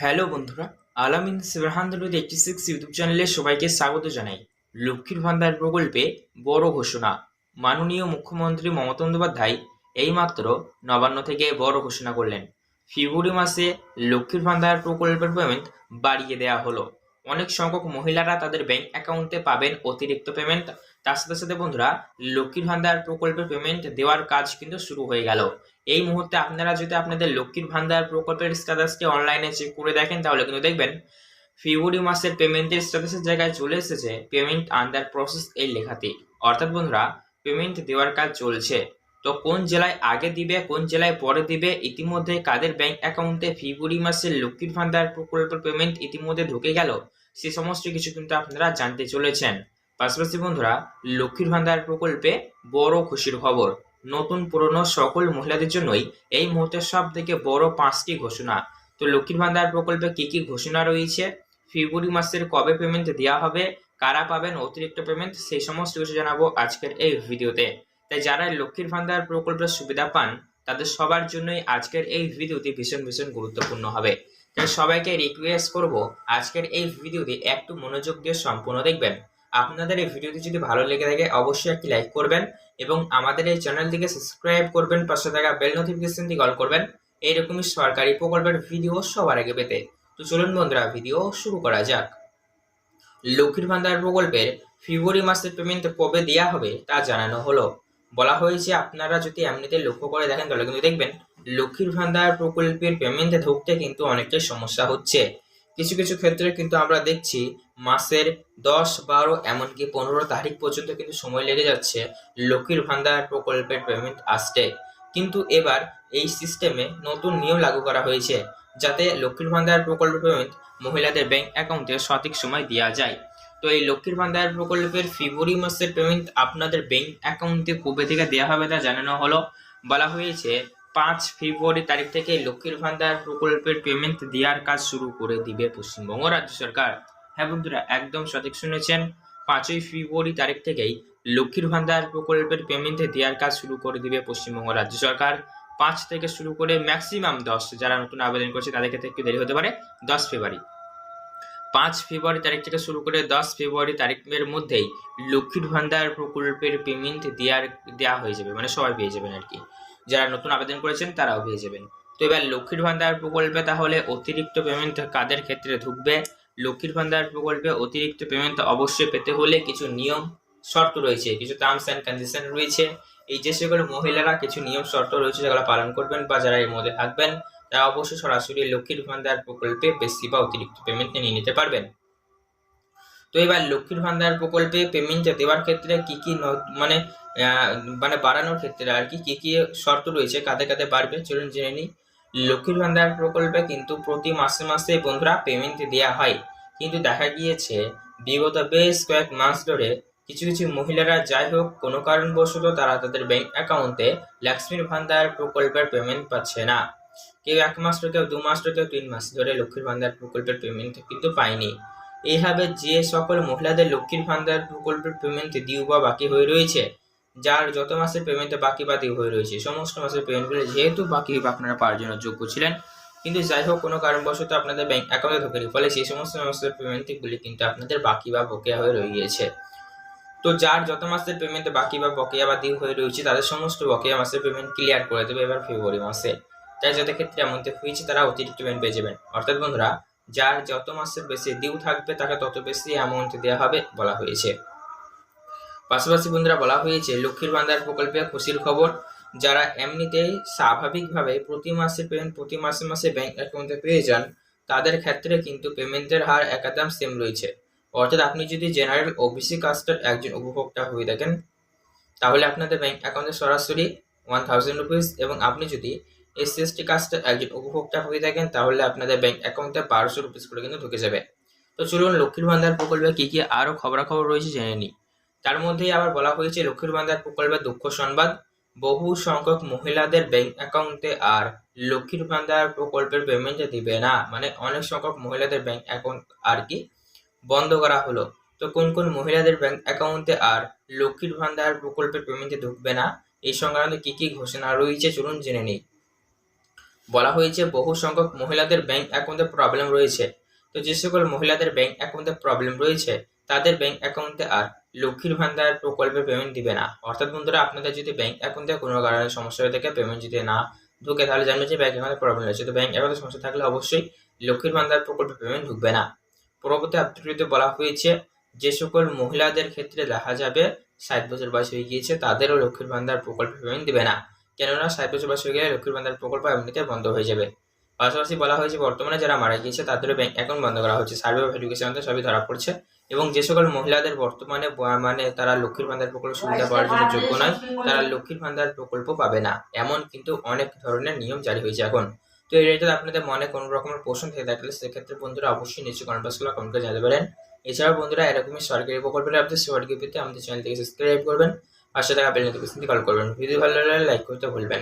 Hello বন্ধুরা, আলামিন seven eighty six YouTube চ্যানেলে সবাইকে স্বাগত জানাই। লক্ষ্মীর ভান্ডার প্রকল্পে বড় ঘোষণা। মাননীয় মুখ্যমন্ত্রী মমতা বন্দ্যোপাধ্যায় এইমাত্র নবান্ন থেকে বড় ঘোষণা করলেন। ফেব্রুয়ারি মাসে লক্ষ্মীর ভান্ডার প্রকল্পের পেমেন্ট বাড়িয়ে দেওয়া হলো। অনেক সংখ্যক মহিলারা তাদের ব্যাংক অ্যাকাউন্টে পাবেন অতিরিক্ত পেমেন্ট তার সাথে সাথে বন্ধুরা, লক্ষ্মীর ভান্ডার প্রকল্পের পেমেন্ট দেওয়ার কাজ কিন্তু শুরু হয়ে গেল। এই মুহূর্তে আপনারা যদি আপনাদের লক্ষ্মীর ভান্ডার প্রকল্পের স্ট্যাটাসটি অনলাইনে চেক করে দেখেন, তাহলে কিন্তু দেখবেন ফেব্রুয়ারি মাসের পেমেন্টের স্ট্যাটাসের জায়গায় চলে এসেছে পেমেন্ট আন্ডার প্রসেস এই লেখাতে। অর্থাৎ বন্ধুরা পেমেন্ট দেওয়ার কাজ চলছে। তো কোন জেলায় আগে দিবে, কোন জেলায় পরে দিবে, ইতিমধ্যে কাদের ব্যাংক অ্যাকাউন্টে ফেব্রুয়ারি মাসের লক্ষ্মীর ভান্ডার প্রকল্পের পেমেন্ট ইতিমধ্যে ঢুকে গেল, সে সমস্ত কিছু কিন্তু আপনারা জানতে চলেছেন। পাশাপাশি বন্ধুরা, লক্ষ্মীর ভান্ডার প্রকল্পে বড় খুশির খবর। নতুন পুরনো সকল মহিলাদের জন্যই এই মুহূর্তে সব থেকে বড় পাঁচটি ঘোষণা। তো লক্ষ্মীর ভান্ডার প্রকল্পে কি কি ঘোষণা রয়েছে? ফেব্রুয়ারি মাসের কবে পেমেন্ট দেওয়া হবে? কারা পাবেন অতিরিক্ত পেমেন্ট সেই সমস্ত কিছু জানাব আজকের এই ভিডিওতে। তাই যারা লক্ষ্মীর ভান্ডার প্রকল্পের সুবিধা পান, তাদের সবার জন্যই আজকের এই ভিডিওটি ভীষণ ভীষণ গুরুত্বপূর্ণ হবে। তাই সবাইকে রিকোয়েস্ট করব, আজকের এই ভিডিওটি একটু মনোযোগ দিয়ে সম্পূর্ণ দেখবেন। আপনাদের এই ভিডিওটি যদি ভালো লেগে থাকে, অবশ্যই একটি লাইক করবেন এবং আমাদের এই চ্যানেলটিকে সাবস্ক্রাইব করবেন, পাশে থাকা বেল নোটিফিকেশনটি কল করবেন। এইরকমই সরকারি প্রকল্পের ভিডিও সবার আগে পেতে। তো চলুন বন্ধুরা, ভিডিও শুরু করা যাক। লক্ষ্মীর ভান্ডার প্রকল্পের ফেব্রুয়ারি মাসের পেমেন্ট কবে দেওয়া হবে তা জানানো হলো। বলা হয়েছে, আপনারা যদি এমনিতে লক্ষ্য করে দেখেন, তাহলে কিন্তু দেখবেন, লক্ষ্মীর ভান্ডার প্রকল্পের পেমেন্টে ঢুকতে কিন্তু অনেকটাই সমস্যা হচ্ছে। কিছু কিছু ক্ষেত্রে কিন্তু আমরা দেখছি মাসের দশ, বারো, এমনকি পনেরো তারিখ পর্যন্ত কিন্তু সময় লেগে যাচ্ছে লক্ষ্মীর ভান্ডার প্রকল্পের পেমেন্ট আসতে। কিন্তু এবার এই সিস্টেমে নতুন নিয়ম লাগু করা হয়েছে যাতে লক্ষ্মীর ভান্ডার প্রকল্পের পেমেন্ট মহিলাদের ব্যাংক অ্যাকাউন্টে সঠিক সময় দেওয়া যায়। তো এই লক্ষ্মীর ভান্ডার প্রকল্পের ফেব্রুয়ারি মাসের পেমেন্ট আপনাদের ব্যাংক অ্যাকাউন্টে কবে থেকে দেওয়া হবে তা জানানো হলো। বলা হয়েছে পাঁচ ফেব্রুয়ারি তারিখ থেকে লক্ষ্মীর ভান্ডার প্রকল্পের পেমেন্ট দেওয়ার কাজ শুরু করে দিবে পশ্চিমবঙ্গ রাজ্য সরকার। হ্যাঁ বন্ধুরা, একদম সঠিক শুনেছেন। পাঁচই ফেব্রুয়ারি তারিখ থেকেই লক্ষ্মীর ভান্ডার প্রকল্পের পেমেন্ট দেওয়ার কাজ শুরু করে দিবে পশ্চিমবঙ্গ রাজ্য সরকার। পাঁচ থেকে শুরু করে ম্যাক্সিমাম দশ, যারা নতুন আবেদন করছে তাদের ক্ষেত্রে একটু দেরি হতে পারে, দশ ফেব্রুয়ারি। পাঁচ ফেব্রুয়ারি তারিখ থেকে শুরু করে দশ ফেব্রুয়ারি তারিখের মধ্যেই লক্ষ্মীর ভান্ডার প্রকল্পের পেমেন্ট দেওয়ার, দেওয়া হয়ে যাবে মানে সবাই পেয়ে যাবেন আর কি। যারা নতুন আবেদন করেছেন তারাও পেয়ে যাবেন। তো এবার লক্ষ্মীর ভান্ডার প্রকল্পে তাহলে অতিরিক্ত পেমেন্ট কাদের ক্ষেত্রে ঢুকবে? লক্ষ্মীর ভান্ডার প্রকল্পে অতিরিক্ত পেমেন্ট অবশ্যই পেতে হলে কিছু নিয়ম, শর্ত রয়েছে। কিছু টার্মস অ্যান্ড কন্ডিশন রয়েছে। এই যে সেগুলো মহিলারা কিছু নিয়ম, শর্ত রয়েছে যেগুলো পালন করবেন বা যারা এর মধ্যে থাকবেন, তারা অবশ্যই সরাসরি লক্ষ্মীর ভান্ডার প্রকল্পে বেশি বা অতিরিক্ত পেমেন্ট নিয়ে নিতে পারবেন। তো এবার লক্ষ্মীর ভান্ডার প্রকল্পে পেমেন্ট দেওয়ার ক্ষেত্রে কি কি মানে মানে বাড়ানোর ক্ষেত্রে আর কি কি কি শর্ত রয়েছে, কাদের কাদের বাড়বে, চলুন জেনে নিই। লক্ষ্মীর ভান্ডার প্রকল্পে কিন্তু প্রতি মাসে মাসে বন্ধুরা পেমেন্ট দেওয়া হয়। কিন্তু দেখা গিয়েছে, বিগত বেশ কয়েক মাস ধরে কিছু কিছু মহিলারা যাই হোক, কোনো কারণবশত তারা তাদের ব্যাংক অ্যাকাউন্টে লক্ষ্মীর ভান্ডার প্রকল্পের পেমেন্ট পাচ্ছে না। কেউ এক মাস কেউ দু মাস কেউ তিন মাস ধরে লক্ষ্মীর ভান্ডার প্রকল্পের পেমেন্ট কিন্তু পায়নি। এইভাবে যে সকল মহিলাদের লক্ষ্মীর ভান্ডার প্রকল্পের পেমেন্ট ডিউ বা বাকি হয়ে রয়েছে, যার যত মাসের পেমেন্ট বাকি বা ডিউ হয়ে রয়েছে, সমস্ত মাসের পেমেন্টগুলো যেহেতু বাকি আপনারা পাওয়ার জন্য যোগ্য ছিলেন, কিন্তু যাই হোক, কোনো কারণবশত আপনাদের ব্যাংক অ্যাকাউন্টে ঢোকেনি, ফলে সেই সমস্ত মাসের পেমেন্টগুলি কিন্তু আপনাদের বাকি বা বকেয়া হয়ে রয়ে গিয়েছে। তো যার যত মাসের পেমেন্ট বাকি বা বকেয়া বা হয়ে রয়েছে, তাদের সমস্ত বকেয়া মাসের পেমেন্ট ক্লিয়ার করে দেবে এবার ফেব্রুয়ারি মাসে। তাই যাদের ক্ষেত্রে এমনটি হয়েছে, তারা অতিরিক্ত পেমেন্ট পেয়ে যাবেন। অর্থাৎ বন্ধুরা যার যত মাসের বেশি ডিউ থাকবে, তাকে তত বেশি অ্যামাউন্ট দেওয়া হবে বলা হয়েছে। পাশাপাশি বন্ধুরা বলা হয়েছে, লক্ষ্মীর ভান্ডার প্রকল্পে খুশির খবর, যারা এমনিতেই স্বাভাবিকভাবে প্রতি মাসে পেমেন্ট প্রতি মাসে মাসে ব্যাংক অ্যাকাউন্টে পেয়ে যান, তাদের ক্ষেত্রে কিন্তু পেমেন্টের হার একদম সেম রয়েছে। অর্থাৎ আপনি যদি জেনারেল ওবিসি কাস্টের একজন উপভোক্তা হয়ে থাকেন, তাহলে আপনাদের ব্যাংক অ্যাকাউন্টে সরাসরি ওয়ান থাউজেন্ড রুপিস এবং আপনি যদি এসসি এসটি কাস্টের একজন উপভোক্তা হয়ে থাকেন, তাহলে আপনাদের ব্যাংক অ্যাকাউন্টে বারোশো রুপিস করে কিন্তু ঢুকে যাবে। তো চলুন লক্ষ্মীর ভান্ডার প্রকল্পে কী কী আরও খবরাখবর রয়েছে জেনে নিই। তার মধ্যেই আবার বলা হয়েছে, লক্ষ্মীর ভান্ডার প্রকল্পের দুঃখ সংবাদ। বহু সংখ্যক মহিলাদের ব্যাংক অ্যাকাউন্টে আর লক্ষ্মীর ভান্ডার প্রকল্পের পেমেন্ট দিবে না। মানে অনেক সংখ্যক মহিলাদের ব্যাংক অ্যাকাউন্ট আর কি বন্ধ করা হলো। তো কোন কোন মহিলাদের ব্যাংক অ্যাকাউন্টে আর লক্ষ্মীর ভান্ডার প্রকল্পের পেমেন্টে ঢুকবে না? এই সংক্রান্ত কী কী ঘোষণা রয়েছে চলুন জেনে নিই। বলা হয়েছে বহু সংখ্যক মহিলাদের ব্যাংক অ্যাকাউন্টে প্রবলেম রয়েছে। তো যে সকল মহিলাদের ব্যাংক অ্যাকাউন্টে প্রবলেম রয়েছে, তাদের ব্যাংক অ্যাকাউন্টে আর লক্ষ্মীর ভান্ডার প্রকল্পে পেমেন্ট দিবে না। অর্থাৎ বন্ধুরা, আপনাদের যদি ব্যাংক অ্যাকাউন্টে কোনো কারণে সমস্যা হয়ে থাকে পেমেন্ট যদি না ঢুকে, তাহলে জানবে যে ব্যাংক অ্যাকাউন্টে প্রবলেম রয়েছে। তো ব্যাংক অ্যাকাউন্টে সমস্যা থাকলে অবশ্যই লক্ষ্মীর ভান্ডার প্রকল্পে পেমেন্ট ঢুকবে না। পরবর্তী আপডেটটিতে বলা হয়েছে, যে সকল মহিলাদের ক্ষেত্রে দেখা যাবে ষাট বছর বয়স হয়ে গিয়েছে, তাদেরও লক্ষ্মীর ভান্ডার প্রকল্পে পেমেন্ট দিবে না। কেননা ষাট বছর হয়ে গেলে লক্ষ্মীর ভান্ডার প্রকল্প এমনিতে বন্ধ হয়ে যাবে। পাশাপাশি বলা হয়েছে, বর্তমানে যারা মারা গিয়েছে, তাদেরও ব্যাংক অ্যাকাউন্ট বন্ধ করা হচ্ছে। সার্ভে অফ এডুকেশন সবই ধরা পড়ছে এবং যে সকল মহিলাদের বর্তমানে মানে তারা লক্ষ্মীর ভান্ডার প্রকল্প সুবিধা পাওয়ার জন্য যোগ্য নয়, তারা লক্ষ্মীর ভান্ডার প্রকল্প পাবে না। এমন কিন্তু অনেক ধরনের নিয়ম জারি হয়েছে এখন। তো এই রিলেটেড আপনাদের মনে কোনো রকমের প্রশ্ন থেকে থাকলে সেক্ষেত্রে বন্ধুরা অবশ্যই নিচে কমেন্ট বক্সগুলো কমেন্ট করে জানাতে পারেন। এছাড়াও বন্ধুরা, এরকমই সরকারি প্রকল্পের আপডেট সরকারি পেতে আমাদের চ্যানেলটিকে সাবস্ক্রাইব করবেন। পাশে থাকা বেল নোটিফিকেশনটি কল করবেন ভিডিও ভালো লাগলে লাইক করতে ভুলবেন।